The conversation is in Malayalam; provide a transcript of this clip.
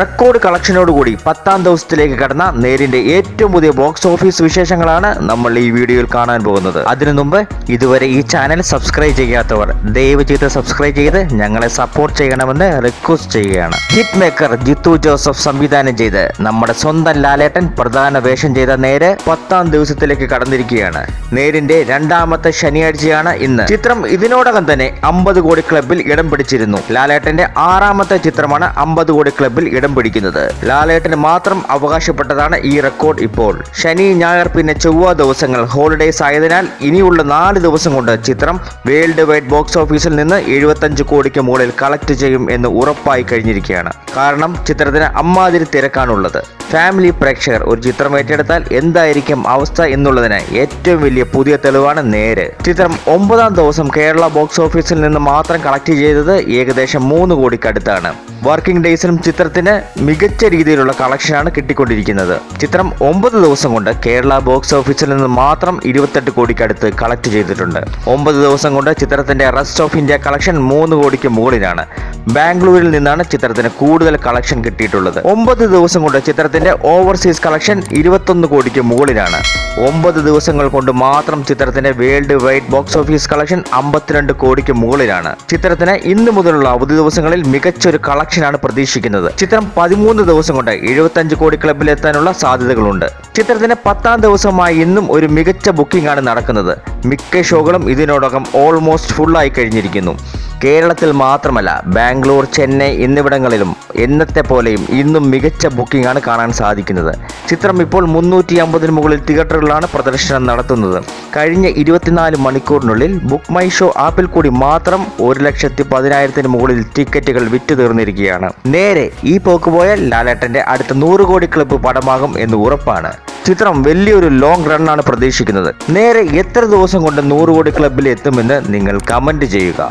റെക്കോർഡ് കളക്ഷനോടുകൂടി പത്താം ദിവസത്തിലേക്ക് കടന്ന നേരിന്റെ ഏറ്റവും പുതിയ ബോക്സ് ഓഫീസ് വിശേഷങ്ങളാണ് നമ്മൾ ഈ വീഡിയോയിൽ കാണാൻ പോകുന്നത്. അതിനു മുമ്പ് ഇതുവരെ ഈ ചാനൽ സബ്സ്ക്രൈബ് ചെയ്യാത്തവർ ദയവ് ചെയ്ത് സബ്സ്ക്രൈബ് ചെയ്ത് ഞങ്ങളെ സപ്പോർട്ട് ചെയ്യണമെന്ന് റിക്വസ്റ്റ് ചെയ്യുകയാണ്. ഹിറ്റ് മേക്കർ ജിത്തു ജോസഫ് സംവിധാനം ചെയ്ത് നമ്മുടെ സ്വന്തം ലാലേട്ടൻ പ്രധാന വേഷം ചെയ്ത നേര് പത്താം ദിവസത്തിലേക്ക് കടന്നിരിക്കുകയാണ്. നേരിന്റെ രണ്ടാമത്തെ ശനിയാഴ്ചയാണ് ഇന്ന്. ചിത്രം ഇതിനോടകം തന്നെ അമ്പത് കോടി ക്ലബിൽ ഇടം പിടിച്ചിരുന്നു. ലാലേട്ടന്റെ ആറാമത്തെ ചിത്രമാണ് അമ്പത് കോടി ക്ലബിൽ ഇടം പിടിക്കുന്നത്. ലാലേട്ടന് മാത്രം അവകാശപ്പെട്ടതാണ് ഈ റെക്കോർഡ് ഇപ്പോൾ. ശനി ഞായർ പിന്നെ ചൊവ്വ ദിവസങ്ങൾ ഹോളിഡേസ് ആയതിനാൽ ഇനിയുള്ള നാല് ദിവസം കൊണ്ട് ചിത്രം വേൾഡ് വൈഡ് ബോക്സ് ഓഫീസിൽ നിന്ന് എഴുപത്തഞ്ച് കോടിക്ക് മുകളിൽ കളക്ട് ചെയ്യും എന്ന് ഉറപ്പായി കഴിഞ്ഞിരിക്കുകയാണ്. കാരണം ചിത്രത്തിന് അമ്മാതിരി തിരക്കാണുള്ളത്. ഫാമിലി പ്രേക്ഷകർ ഒരു ചിത്രം ഏറ്റെടുത്താൽ എന്തായിരിക്കും അവസ്ഥ എന്നുള്ളതിന് ഏറ്റവും വലിയ പുതിയ തെളിവാണ് നേര്. ചിത്രം ഒമ്പതാം ദിവസം കേരള ബോക്സ് ഓഫീസിൽ നിന്ന് മാത്രം കളക്ട് ചെയ്തത് ഏകദേശം മൂന്ന് കോടിക്കടുത്താണ്. വർക്കിംഗ് ഡേയ്സിലും ചിത്രത്തിന് മികച്ച രീതിയിലുള്ള കളക്ഷനാണ് കിട്ടിക്കൊണ്ടിരിക്കുന്നത്. ചിത്രം ഒമ്പത് ദിവസം കൊണ്ട് കേരള ബോക്സ് ഓഫീസിൽ നിന്ന് മാത്രം ഇരുപത്തെട്ട് കോടിക്കടുത്ത് കളക്ട് ചെയ്തിട്ടുണ്ട്. ഒമ്പത് ദിവസം കൊണ്ട് ചിത്രത്തിന്റെ റെസ്റ്റ് ഓഫ് ഇന്ത്യ കളക്ഷൻ മൂന്ന് കോടിക്ക് മുകളിലാണ്. ബാംഗ്ലൂരിൽ നിന്നാണ് ചിത്രത്തിന് കൂടുതൽ കളക്ഷൻ കിട്ടിയിട്ടുള്ളത്. ഒമ്പത് ദിവസം കൊണ്ട് ചിത്രത്തിന്റെ ഓവർസീസ് കളക്ഷൻ ഇരുപത്തൊന്ന് കോടിക്ക് മുകളിലാണ്. ഒമ്പത് ദിവസങ്ങൾ കൊണ്ട് മാത്രം ചിത്രത്തിന്റെ world wide box office collection അമ്പത്തിരണ്ട് കോടിക്ക് മുകളിലാണ്. ചിത്രത്തിന് ഇന്ന് മുതലുള്ള അവധി ദിവസങ്ങളിൽ മികച്ചൊരു കളക്ഷനാണ് പ്രതീക്ഷിക്കുന്നത്. ചിത്രം പതിമൂന്ന് ദിവസം കൊണ്ട് എഴുപത്തഞ്ച് കോടി ക്ലബിൽ എത്താനുള്ള സാധ്യതകളുണ്ട്. ചിത്രത്തിന്റെ പത്താം ദിവസമായി ഇന്നും ഒരു മികച്ച ബുക്കിംഗ് ആണ് നടക്കുന്നത്. മിക്ക ഷോകളും ഇതിനോടകം ഓൾമോസ്റ്റ് ഫുള്ളായി കഴിഞ്ഞിരിക്കുന്നു. കേരളത്തിൽ മാത്രമല്ല ബാംഗ്ലൂർ ചെന്നൈ എന്നിവിടങ്ങളിലും എന്നത്തെ പോലെയും ഇന്നും മികച്ച ബുക്കിംഗ് ആണ് കാണാൻ സാധിക്കുന്നത്. ചിത്രം ഇപ്പോൾ മുന്നൂറ്റി അമ്പതിന് മുകളിൽ തിയേറ്ററുകളിലാണ് പ്രദർശനം നടത്തുന്നത്. കഴിഞ്ഞ ഇരുപത്തിനാല് മണിക്കൂറിനുള്ളിൽ ബുക്ക് മൈ ഷോ ആപ്പിൽ കൂടി മാത്രം ഒരു ലക്ഷത്തി പതിനായിരത്തിന് മുകളിൽ ടിക്കറ്റുകൾ വിറ്റു തീർന്നിരിക്കുകയാണ്. നേരെ ഈ പോക്ക് പോയാൽ ലാലേട്ടന്റെ അടുത്ത നൂറ് കോടി ക്ലബ്ബ് പടമാകും എന്ന് ഉറപ്പാണ്. ചിത്രം വലിയൊരു ലോങ് റണ്ണാണ് പ്രതീക്ഷിക്കുന്നത്. നേരെ എത്ര ദിവസം കൊണ്ട് നൂറ് കോടി ക്ലബിൽ എത്തുമെന്ന് നിങ്ങൾ കമന്റ് ചെയ്യുക.